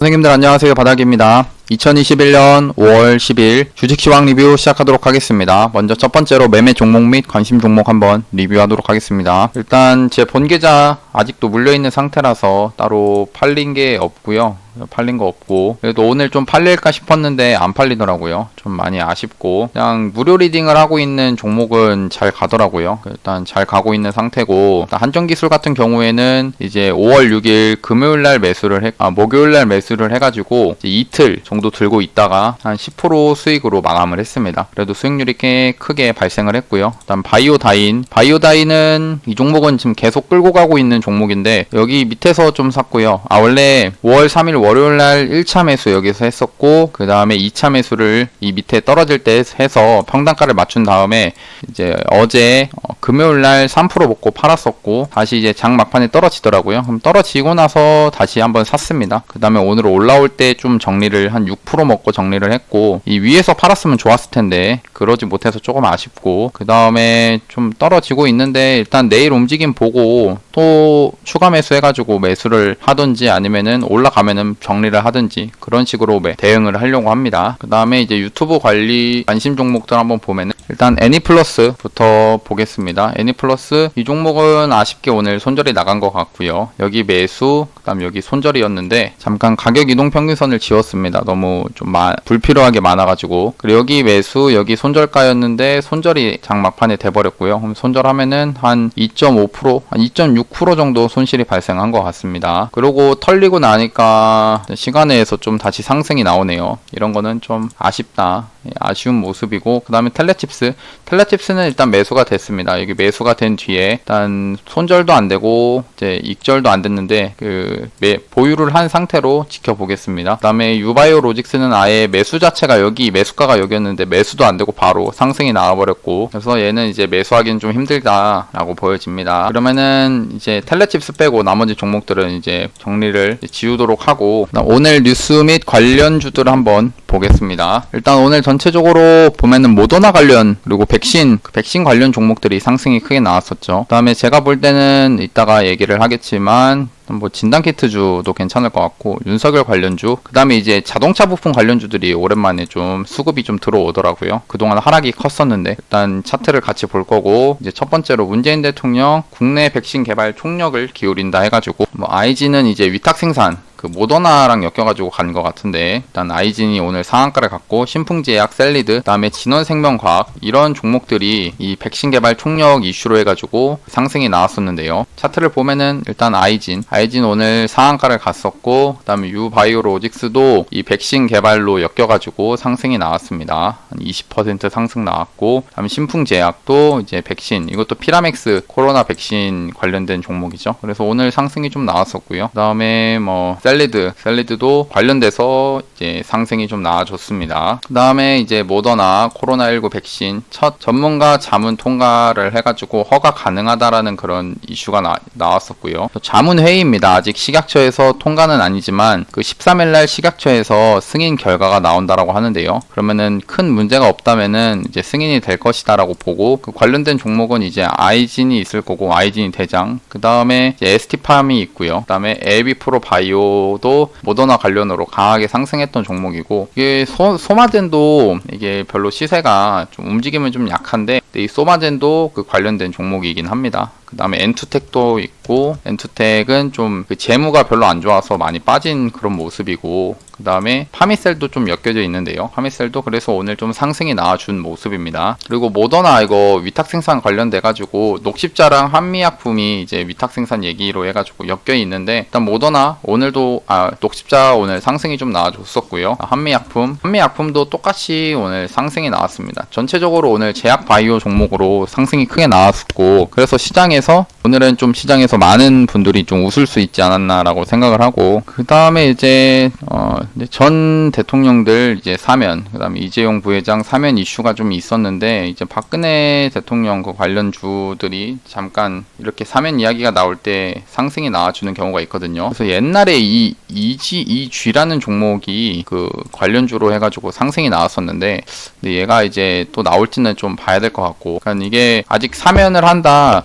선생님들 안녕하세요. 바닥입니다. 2021년 5월 10일 주식시황 리뷰 시작하도록 하겠습니다. 먼저 첫 번째로 매매 종목 및 관심 종목 한번 리뷰하도록 하겠습니다. 일단 제 본계좌 아직도 물려있는 상태라서 따로 팔린 게 없고요 팔린 거 없고. 그래도 오늘 좀 팔릴까 싶었는데 안 팔리더라고요. 좀 많이 아쉽고. 그냥 무료 리딩을 하고 있는 종목은 잘 가더라고요. 일단 잘 가고 있는 상태고. 한정기술 같은 경우에는 이제 5월 6일 금요일 날 매수를 해, 아, 목요일 날 매수를 해가지고 이틀 정도 들고 있다가 한 10% 수익으로 마감을 했습니다. 그래도 수익률이 꽤 크게 발생을 했고요. 일단 바이오다인. 바이오다인은 이 종목은 지금 계속 끌고 가고 있는 종목인데 여기 밑에서 좀 샀고요. 아 원래 5월 3일 월 요일 날 1차 매수 여기서 했었고 그 다음에 2차 매수를 이 밑에 떨어질 때 해서 평단가를 맞춘 다음에 이제 어제 어, 금요일 날 3% 먹고 팔았었고 다시 이제 장 막판에 떨어지더라고요. 그럼 떨어지고 나서 다시 한번 샀습니다. 그 다음에 오늘 올라올 때 좀 정리를 한 6% 먹고 정리를 했고 이 위에서 팔았으면 좋았을 텐데 그러지 못해서 조금 아쉽고 그 다음에 좀 떨어지고 있는데 일단 내일 움직임 보고 또 추가 매수 해가지고 매수를 하든지 아니면은 올라가면은 정리를 하든지 그런 식으로 매- 대응을 하려고 합니다. 그 다음에 이제 유튜브 관리 관심 종목들 한번 보면은 일단 애니플러스부터 보겠습니다. 애니플러스 이 종목은 아쉽게 오늘 손절이 나간 것 같고요. 여기 매수, 그 다음 여기 손절이었는데 잠깐 가격 이동 평균선을 지웠습니다. 너무 좀 마- 불필요하게 많아가지고 그리고 여기 매수, 여기 손절가였는데 손절이 장 막판에 돼버렸고요. 그럼 손절하면은 한 2.5%, 한 2.6% 정도 손실이 발생한 것 같습니다. 그리고 털리고 나니까 시간에서 좀 다시 상승이 나오네요. 이런 거는 좀 아쉽다. 예, 아쉬운 모습이고 그 다음에 텔레칩스. 텔레칩스는 일단 매수가 됐습니다. 여기 매수가 된 뒤에 일단 손절도 안 되고 이제 익절도 안 됐는데 그 매, 보유를 한 상태로 지켜보겠습니다. 그 다음에 유바이오 로직스는 아예 매수 자체가 여기 매수가가 여기였는데 매수도 안 되고 바로 상승이 나와버렸고 그래서 얘는 이제 매수하기는 좀 힘들다 라고 보여집니다. 그러면은 이제 텔레칩스 빼고 나머지 종목들은 이제 정리를 지우도록 하고 오늘 뉴스 및 관련 주들을 한번 보겠습니다. 일단 오늘 전체적으로 보면은 모더나 관련 그리고 백신 그 백신 관련 종목들이 상승이 크게 나왔었죠. 그다음에 제가 볼 때는 이따가 얘기를 하겠지만 뭐 진단 키트주도 괜찮을 것 같고 윤석열 관련주 그다음에 이제 자동차 부품 관련주들이 오랜만에 좀 수급이 좀 들어오더라고요. 그동안 하락이 컸었는데 일단 차트를 같이 볼 거고 이제 첫 번째로 문재인 대통령 국내 백신 개발 총력을 기울인다 해가지고 뭐 IG는 이제 위탁 생산 그 모더나랑 엮여가지고 간 것 같은데 일단 아이진이 오늘 상한가를 갖고 신풍제약, 셀리드, 그다음에 진원생명과학 이런 종목들이 이 백신 개발 총력 이슈로 해가지고 상승이 나왔었는데요. 차트를 보면은 일단 아이진, 아이진 오늘 상한가를 갔었고 그다음에 유바이오로직스도 이 백신 개발로 엮여가지고 상승이 나왔습니다. 한 20% 상승 나왔고 그다음에 신풍제약도 이제 백신 이것도 피라맥스 코로나 백신 관련된 종목이죠. 그래서 오늘 상승이 좀 나왔었고요. 그다음에 뭐 셀리드, 셀리드도 관련돼서 이제 상승이 좀 나와줬습니다. 그 다음에 이제 모더나 코로나19 백신 첫 전문가 자문 통과를 해가지고 허가 가능하다라는 그런 이슈가 나, 나왔었고요. 자문 회의입니다. 아직 식약처에서 통과는 아니지만 그 13일날 식약처에서 승인 결과가 나온다라고 하는데요. 그러면은 큰 문제가 없다면은 이제 승인이 될 것이다라고 보고 그 관련된 종목은 이제 아이진이 있을 거고 아이진이 대장 그 다음에 ST팜이 있고요. 그 다음에 에비프로 바이오 도 모더나 관련으로 강하게 상승했던 종목이고 이게 소, 소마젠도 이게 별로 시세가 좀 움직임은 좀 약한데 이 소마젠도 그 관련된 종목이긴 합니다. 그 다음에 엔투텍도 있고 엔투텍은 좀 그 재무가 별로 안 좋아서 많이 빠진 그런 모습이고 그 다음에 파미셀도 좀 엮여져 있는데요. 파미셀도 그래서 오늘 좀 상승이 나와준 모습입니다. 그리고 모더나 이거 위탁 생산 관련돼 가지고 녹십자랑 한미약품이 이제 위탁 생산 얘기로 해가지고 엮여 있는데 일단 모더나 오늘도 아 녹십자 오늘 상승이 좀 나와줬었고요. 한미약품 한미약품도 똑같이 오늘 상승이 나왔습니다. 전체적으로 오늘 제약 바이오 종목으로 상승이 크게 나왔었고 그래서 시장에서 오늘은 좀 시장에서 많은 분들이 좀 웃을 수 있지 않았나라고 생각을 하고 그 다음에 이제 어전 대통령들 이제 사면 그다음에 이재용 부회장 사면 이슈가 좀 있었는데 이제 박근혜 대통령 그 관련 주들이 잠깐 이렇게 사면 이야기가 나올 때 상승이 나와주는 경우가 있거든요. 그래서 옛날에 이 이지 이쥐라는 종목이 그 관련 주로 해가지고 상승이 나왔었는데 근데 얘가 이제 또 나올지는 좀 봐야 될 것 같고 그러니까 이게 아직 사면을 한다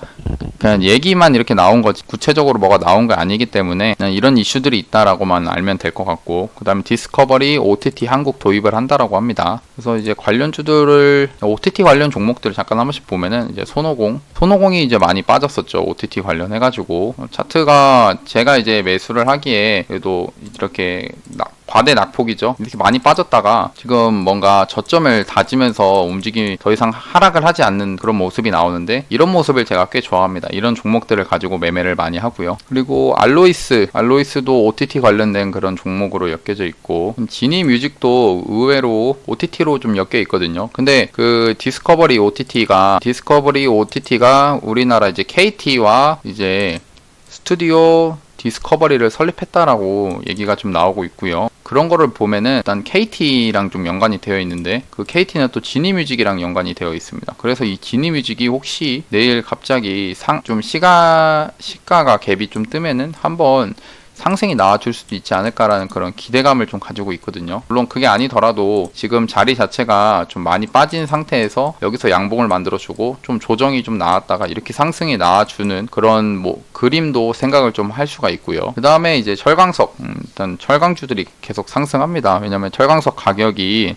그냥 얘기만 이렇게 나온 거지 구체적으로 뭐가 나온 게 아니기 때문에 그냥 이런 이슈들이 있다라고만 알면 될 것 같고 그 다음에 디스커버리 OTT 한국 도입을 한다라고 합니다. 그래서 이제 관련주들을 OTT 관련 종목들을 잠깐 한 번씩 보면은 이제 손오공 손오공이 이제 많이 빠졌었죠 OTT 관련해 가지고 차트가 제가 이제 매수를 하기에 그래도 이렇게 낙- 과대 낙폭이죠. 이렇게 많이 빠졌다가 지금 뭔가 저점을 다지면서 움직임이 더 이상 하락을 하지 않는 그런 모습이 나오는데 이런 모습을 제가 꽤 좋아합니다. 이런 종목들을 가지고 매매를 많이 하고요. 그리고 알로이스, 알로이스도 OTT 관련된 그런 종목으로 엮여져 있고 지니 뮤직도 의외로 OTT로 좀 엮여 있거든요. 근데 그 디스커버리 OTT가 디스커버리 OTT가 우리나라 이제 KT와 이제 스튜디오 디스커버리를 설립했다라고 얘기가 좀 나오고 있고요. 그런 거를 보면은 일단 KT랑 좀 연관이 되어 있는데 그 KT는 또 지니뮤직이랑 연관이 되어 있습니다. 그래서 이 지니뮤직이 혹시 내일 갑자기 상 좀 시가 시가가 갭이 좀 뜨면은 한번 상승이 나와줄 수도 있지 않을까라는 그런 기대감을 좀 가지고 있거든요. 물론 그게 아니더라도 지금 자리 자체가 좀 많이 빠진 상태에서 여기서 양봉을 만들어주고 좀 조정이 좀 나왔다가 이렇게 상승이 나와주는 그런 뭐 그림도 생각을 좀 할 수가 있고요. 그 다음에 이제 철강석, 음, 일단 철강주들이 계속 상승합니다. 왜냐면 철강석 가격이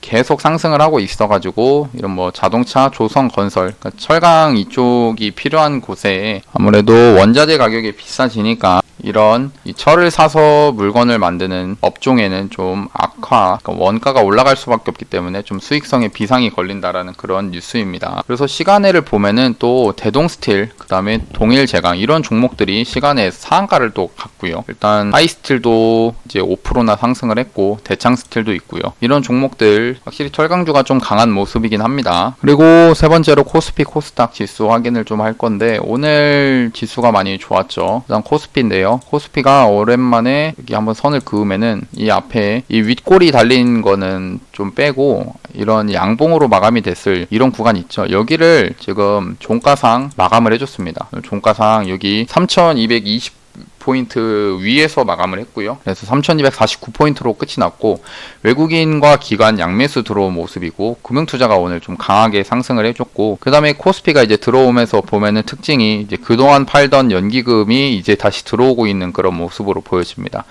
계속 상승을 하고 있어가지고 이런 뭐 자동차, 조선, 건설, 그러니까 철강 이쪽이 필요한 곳에 아무래도 원자재 가격이 비싸지니까 이런 이 철을 사서 물건을 만드는 업종에는 좀 악화, 그러니까 원가가 올라갈 수밖에 없기 때문에 좀 수익성에 비상이 걸린다라는 그런 뉴스입니다. 그래서 시간에를 보면은 또 대동스틸, 그 다음에 동일제강 이런 종목들이 시간에 상한가를 또 갔고요. 일단 하이스틸도 이제 5%나 상승을 했고 대창스틸도 있고요. 이런 종목들 확실히 철강주가 좀 강한 모습이긴 합니다. 그리고 세 번째로 코스피 코스닥 지수 확인을 좀 할 건데 오늘 지수가 많이 좋았죠. 일단 코스피인데요. 코스피가 오랜만에 여기 한번 선을 그으면은 이 앞에 이 윗골이 달린 거는 좀 빼고 이런 양봉으로 마감이 됐을 이런 구간 있죠. 여기를 지금 종가상 마감을 해줬습니다. 종가상 여기 3220 포인트 위에서 마감을 했고요. 그래서 3249 포인트로 끝이 났고 외국인과 기관 양매수 들어온 모습이고 금융투자가 오늘 좀 강하게 상승을 해줬고 그 다음에 코스피가 이제 들어오면서 보면은 특징이 이제 그동안 팔던 연기금이 이제 다시 들어오고 있는 그런 모습으로 보여집니다.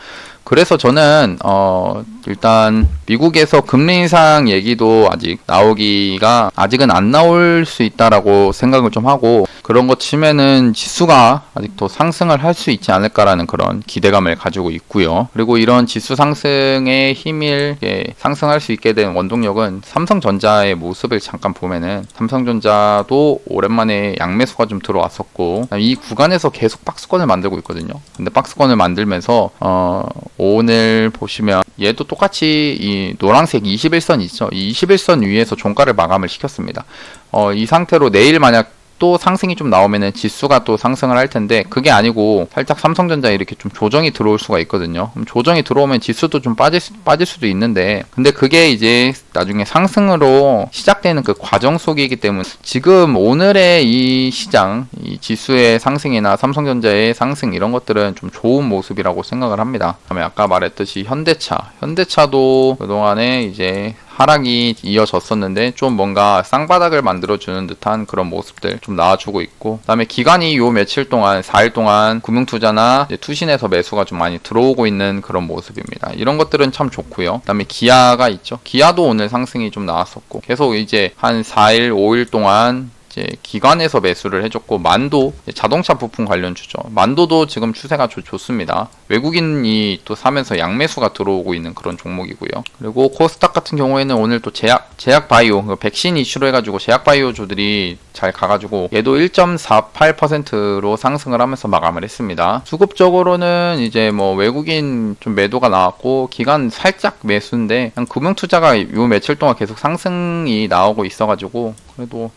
그래서 저는 어 일단 미국에서 금리 인상 얘기도 아직 나오기가 아직은 안 나올 수 있다라고 생각을 좀 하고 그런 거 치면은 지수가 아직 더 상승을 할 수 있지 않을까라는 그런 기대감을 가지고 있고요. 그리고 이런 지수 상승의 힘을 예, 상승할 수 있게 된 원동력은 삼성전자의 모습을 잠깐 보면은 삼성전자도 오랜만에 양매수가 좀 들어왔었고 이 구간에서 계속 박스권을 만들고 있거든요. 근데 박스권을 만들면서 어 오늘 보시면 얘도 똑같이 이 노란색 21선 있죠. 이 21선 위에서 종가를 마감을 시켰습니다. 어, 이 상태로 내일 만약 또 상승이 좀 나오면은 지수가 또 상승을 할 텐데 그게 아니고 살짝 삼성전자 이렇게 좀 조정이 들어올 수가 있거든요. 조정이 들어오면 지수도 좀 빠질 수, 빠질 수도 있는데 근데 그게 이제 나중에 상승으로 시작되는 그 과정 속이기 때문에 지금 오늘의 이 시장 이 지수의 상승이나 삼성전자의 상승 이런 것들은 좀 좋은 모습이라고 생각을 합니다. 그다음에 아까 말했듯이 현대차 현대차도 그동안에 이제 하락이 이어졌었는데 좀 뭔가 쌍바닥을 만들어주는 듯한 그런 모습들 좀 나와주고 있고 그다음에 기간이 요 며칠 동안 4일 동안 금융투자나 투신에서 매수가 좀 많이 들어오고 있는 그런 모습입니다. 이런 것들은 참 좋고요. 그다음에 기아가 있죠. 기아도 오늘 상승이 좀 나왔었고 계속 이제 한 4일 5일 동안 이제 기관에서 매수를 해줬고 만도 자동차 부품 관련 주죠. 만도도 지금 추세가 좋, 좋습니다. 외국인이 또 사면서 양매수가 들어오고 있는 그런 종목이고요. 그리고 코스닥 같은 경우에는 오늘 또 제약 제약 바이오 그 백신 이슈로 해가지고 제약 바이오주들이 잘 가가지고 얘도 1.48%로 상승을 하면서 마감을 했습니다. 수급적으로는 이제 뭐 외국인 좀 매도가 나왔고 기간 살짝 매수인데 그냥 금융 투자가 요 며칠 동안 계속 상승이 나오고 있어가지고 그래도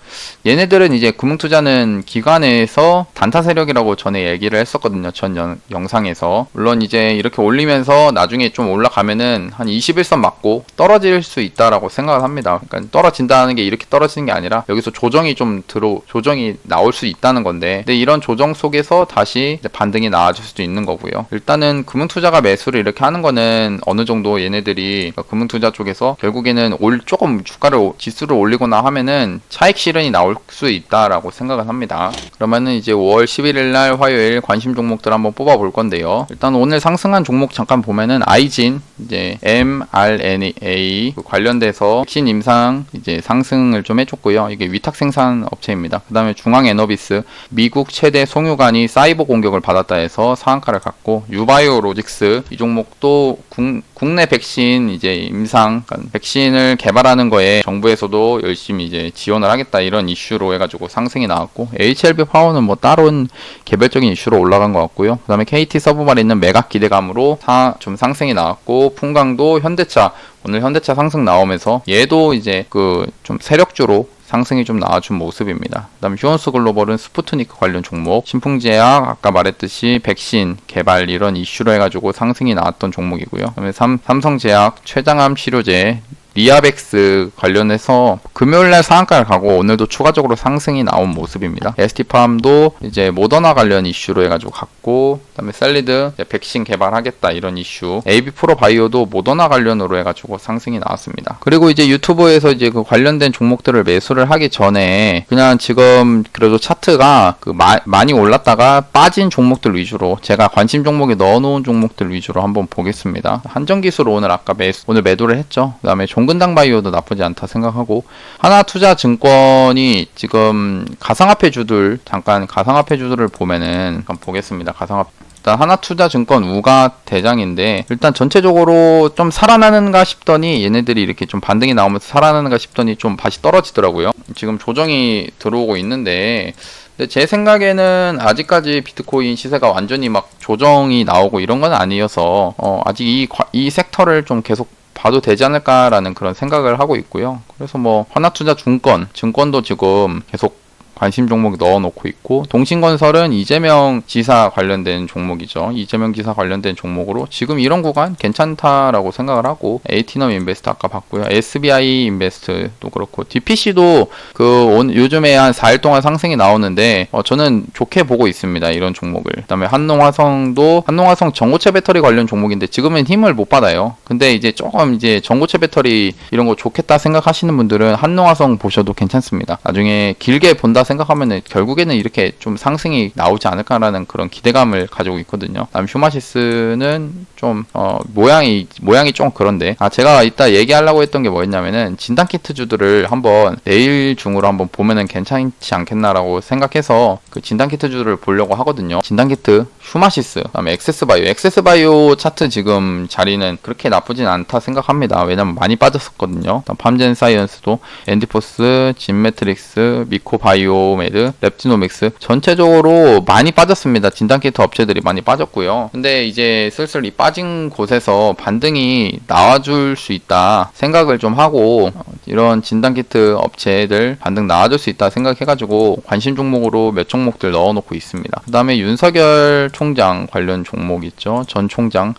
얘네 들은 이제 금융투자는 기관에서 단타 세력이라고 전에 얘기를 했었거든요. 전 영, 영상에서. 물론 이제 이렇게 올리면서 나중에 좀 올라가면은 한 21선 맞고 떨어질 수 있다라고 생각을 합니다. 그러니까 떨어진다는 게 이렇게 떨어지는 게 아니라 여기서 조정이 좀 들어, 조정이 나올 수 있다는 건데. 근데 이런 조정 속에서 다시 반등이 나와줄 수도 있는 거고요. 일단은 금융투자가 매수를 이렇게 하는 거는 어느 정도 얘네들이 그러니까 금융투자 쪽에서 결국에는 올 조금 주가를 지수를 올리거나 하면은 차익 실현이 나올 수 있다라고 생각을 합니다. 그러면은 이제 5월 11일 날 화요일 관심 종목들 한번 뽑아 볼 건데요. 일단 오늘 상승한 종목 잠깐 보면은 아이진 이제 mRNA 그 관련돼서 백신 임상 이제 상승을 좀 해줬고요. 이게 위탁 생산 업체입니다. 그다음에 중앙 에너비스 미국 최대 송유관이 사이버 공격을 받았다 해서 상한가를 갖고 유바이오 로직스 이 종목도 국, 국내 백신 이제 임상 그러니까 백신을 개발하는 거에 정부에서도 열심히 이제 지원을 하겠다 이런 이슈로 해가지고 상승이 나왔고 HLB 파워는 뭐 다른 개별적인 이슈로 올라간 것 같고요. 그다음에 KT 서브말에 있는 매각 기대감으로 사, 좀 상승이 나왔고 풍광도 현대차 오늘 현대차 상승 나오면서 얘도 이제 그 좀 세력주로 상승이 좀 나와준 모습입니다. 그 다음에 휴원스 글로벌은 스푸트니크 관련 종목, 신풍제약 아까 말했듯이 백신 개발 이런 이슈로 해가지고 상승이 나왔던 종목이고요. 그 다음에 삼, 삼성제약 최장암 치료제 리아백스 관련해서 금요일날 상한가를 가고 오늘도 추가적으로 상승이 나온 모습입니다. ST팜도 이제 모더나 관련 이슈로 해가지고 갔고 그다음에 셀리드 백신 개발하겠다 이런 이슈 AB 프로 바이오도 모더나 관련으로 해가지고 상승이 나왔습니다. 그리고 이제 유튜브에서 이제 그 관련된 종목들을 매수를 하기 전에 그냥 지금 그래도 차트가 그 마, 많이 올랐다가 빠진 종목들 위주로 제가 관심 종목에 넣어놓은 종목들 위주로 한번 보겠습니다. 한정기술 오늘 아까 매수 오늘 매도를 했죠. 그다음에 종 근당 바이오도 나쁘지 않다 생각하고 하나투자증권이 지금 가상화폐 주들 잠깐 가상화폐 주들을 보면은 잠깐 보겠습니다. 가상화폐 일단 하나투자증권 우가 대장인데 일단 전체적으로 좀 살아나는가 싶더니 얘네들이 이렇게 좀 반등이 나오면서 살아나는가 싶더니 좀 다시 떨어지더라고요. 지금 조정이 들어오고 있는데 근데 제 생각에는 아직까지 비트코인 시세가 완전히 막 조정이 나오고 이런 건 아니어서 어 아직 이, 과- 이 섹터를 좀 계속 봐도 되지 않을까라는 그런 생각을 하고 있고요. 그래서 뭐 하나투자 중권, 증권도 지금 계속 관심 종목 넣어놓고 있고 동신건설은 이재명 지사 관련된 종목이죠. 이재명 지사 관련된 종목으로 지금 이런 구간 괜찮다라고 생각을 하고 에이티넘 인베스트 아까 봤고요. SBI 인베스트도 그렇고 DPC도 그 온, 요즘에 한 4일 동안 상승이 나오는데 어, 저는 좋게 보고 있습니다. 이런 종목을. 그다음에 한농화성도 한농화성 전고체 배터리 관련 종목인데 지금은 힘을 못 받아요. 근데 이제 조금 이제 전고체 배터리 이런 거 좋겠다 생각하시는 분들은 한농화성 보셔도 괜찮습니다. 나중에 길게 본다 생각하면은 결국에는 이렇게 좀 상승이 나오지 않을까라는 그런 기대감을 가지고 있거든요. 다음 휴마시스는 좀 어, 모양이 모양이 좀 그런데 아 제가 이따 얘기하려고 했던 게 뭐였냐면은 진단 키트 주들을 한번 내일 중으로 한번 보면은 괜찮지 않겠나라고 생각해서 그 진단 키트 주들을 보려고 하거든요. 진단 키트 휴마시스 그다음에 엑세스바이오 엑세스바이오 차트 지금 자리는 그렇게 나쁘진 않다 생각합니다. 왜냐면 많이 빠졌었거든요. 그다음 팜젠 사이언스도 엔디포스, 진매트릭스, 미코바이오 메드, 랩티노믹스 전체적으로 많이 빠졌습니다. 진단 키트 업체들이 많이 빠졌고요. 근데 이제 슬슬 이 빠진 곳에서 반등이 나와줄 수 있다 생각을 좀 하고 어, 이런 진단 키트 업체들 반등 나와줄 수 있다 생각해가지고 관심 종목으로 몇 종목들 넣어놓고 있습니다. 그 다음에 윤석열 총장 관련 종목 있죠. 전 총장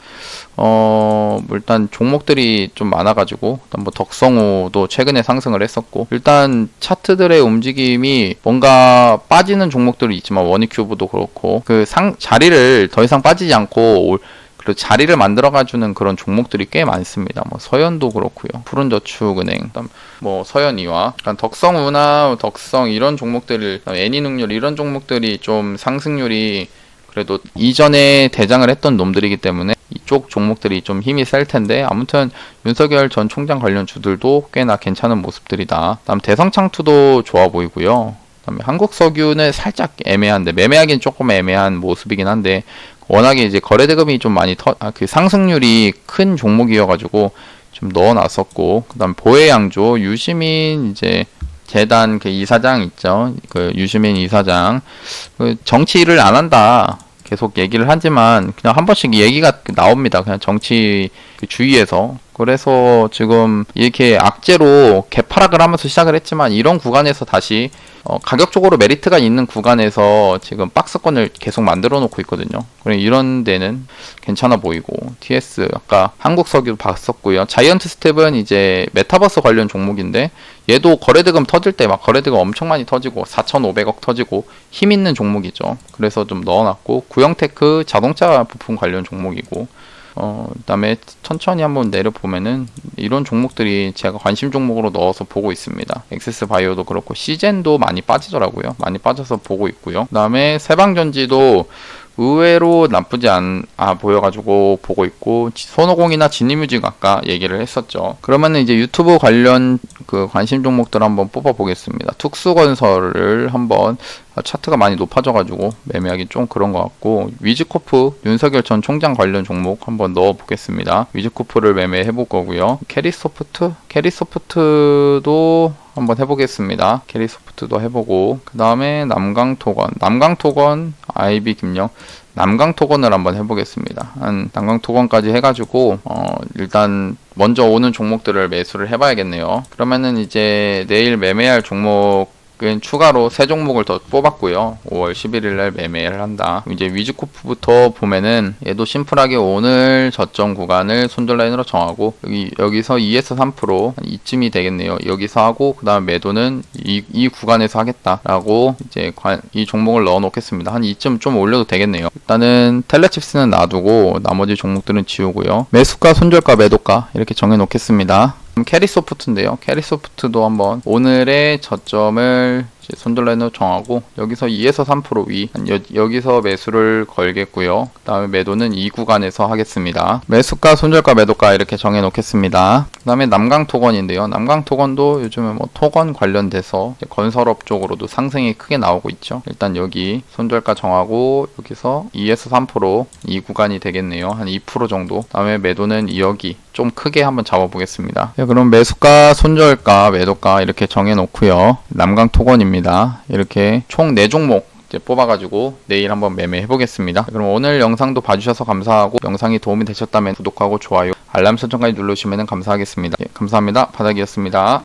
어, 뭐 일단 종목들이 좀 많아가지고, 일단 뭐 덕성호도 최근에 상승을 했었고, 일단 차트들의 움직임이 뭔가 빠지는 종목들이 있지만, 원익큐브도 그렇고, 그 상, 자리를 더 이상 빠지지 않고, 올- 그리고 자리를 만들어가주는 그런 종목들이 꽤 많습니다. 뭐 서현도 그렇고요. 푸른저축은행, 그다음 뭐 서현이와 그러니까 덕성우나 덕성 이런 종목들을 애니능률 이런 종목들이 좀 상승률이 그래도 이전에 대장을 했던 놈들이기 때문에 이쪽 종목들이 좀 힘이 셀 텐데 아무튼 윤석열 전 총장 관련 주들도 꽤나 괜찮은 모습들이다. 다음 대성창투도 좋아 보이고요. 그다음에 한국석유는 살짝 애매한데 매매하기는 조금 애매한 모습이긴 한데 워낙에 이제 거래 대금이 좀 많이 터, 아, 그 상승률이 큰 종목이어가지고 좀 넣어놨었고 그다음 보혜양조 유시민 이제 재단 그 이사장 있죠 그 유시민 이사장 그 정치를 안 한다 계속 얘기를 하지만 그냥 한 번씩 얘기가 나옵니다. 그냥 정치 그 주위에서 그래서 지금 이렇게 악재로 개파락을 하면서 시작을 했지만 이런 구간에서 다시 어, 가격적으로 메리트가 있는 구간에서 지금 박스권을 계속 만들어 놓고 있거든요. 그래 이런 데는 괜찮아 보이고 TS 아까 한국석유도 봤었고요. 자이언트 스텝은 이제 메타버스 관련 종목인데 얘도 거래대금 터질 때 막 거래대금 엄청 많이 터지고 4,500억 터지고 힘 있는 종목이죠. 그래서 좀 넣어놨고 구형테크 자동차 부품 관련 종목이고 어, 그다음에 천천히 한번 내려보면은 이런 종목들이 제가 관심 종목으로 넣어서 보고 있습니다. 엑세스 바이오도 그렇고 시젠도 많이 빠지더라고요. 많이 빠져서 보고 있고요. 그다음에 세방전지도 의외로 나쁘지 않, 아, 보여가지고 보고 있고, 지- 손오공이나 진리뮤직 아까 얘기를 했었죠. 그러면은 이제 유튜브 관련 그 관심 종목들 한번 뽑아보겠습니다. 특수건설을 한번 아, 차트가 많이 높아져가지고 매매하기 좀 그런 것 같고, 위즈코프 윤석열 전 총장 관련 종목 한번 넣어보겠습니다. 위즈코프를 매매해 볼 거고요. 캐리소프트? 캐리소프트도 한번 해보겠습니다. 캐리소프트도 해보고, 그 다음에 남강토건. 남강토건, 아이비 김영. 남강토건을 한번 해보겠습니다. 한 남강토건까지 해가지고, 어, 일단 먼저 오는 종목들을 매수를 해봐야겠네요. 그러면은 이제 내일 매매할 종목 은 추가로 세 종목을 더 뽑았고요. 5월 11일 날 매매를 한다. 이제 위즈코프부터 보면은 얘도 심플하게 오늘 저점 구간을 손절라인으로 정하고 여기 여기서 2에서 3% 이쯤이 되겠네요. 여기서 하고 그다음 매도는 이, 이 구간에서 하겠다라고 이제 관- 이 종목을 넣어 놓겠습니다. 한 이쯤 좀 올려도 되겠네요. 일단은 텔레칩스는 놔두고 나머지 종목들은 지우고요. 매수가, 손절가, 매도가 이렇게 정해 놓겠습니다. 그럼 캐리 소프트인데요. 캐리 소프트도 한번 오늘의 저점을 손절 라인으로 정하고 여기서 2에서 3%위 여 기서 매수를 걸겠고요. 그 다음에 매도는 이 구간에서 하겠습니다. 매수가, 손절가, 매도가 이렇게 정해 놓겠습니다. 그 다음에 남강토건인데요. 남강토건도 요즘에 뭐 토건 관련돼서 건설업 쪽으로도 상승이 크게 나오고 있죠. 일단 여기 손절가 정하고 여기서 2에서 3%이 구간이 되겠네요. 한 2% 정도. 그 다음에 매도는 여기 좀 크게 한번 잡아보겠습니다. 네, 그럼 매수가, 손절가, 매도가 이렇게 정해 놓고요. 남강 토건입니다. 이렇게 총 4종목 이제 뽑아가지고 내일 한번 매매해 보겠습니다. 그럼 오늘 영상도 봐주셔서 감사하고 영상이 도움이 되셨다면 구독하고 좋아요, 알람 설정까지 눌러주시면 감사하겠습니다. 예, 감사합니다. 바닥이었습니다.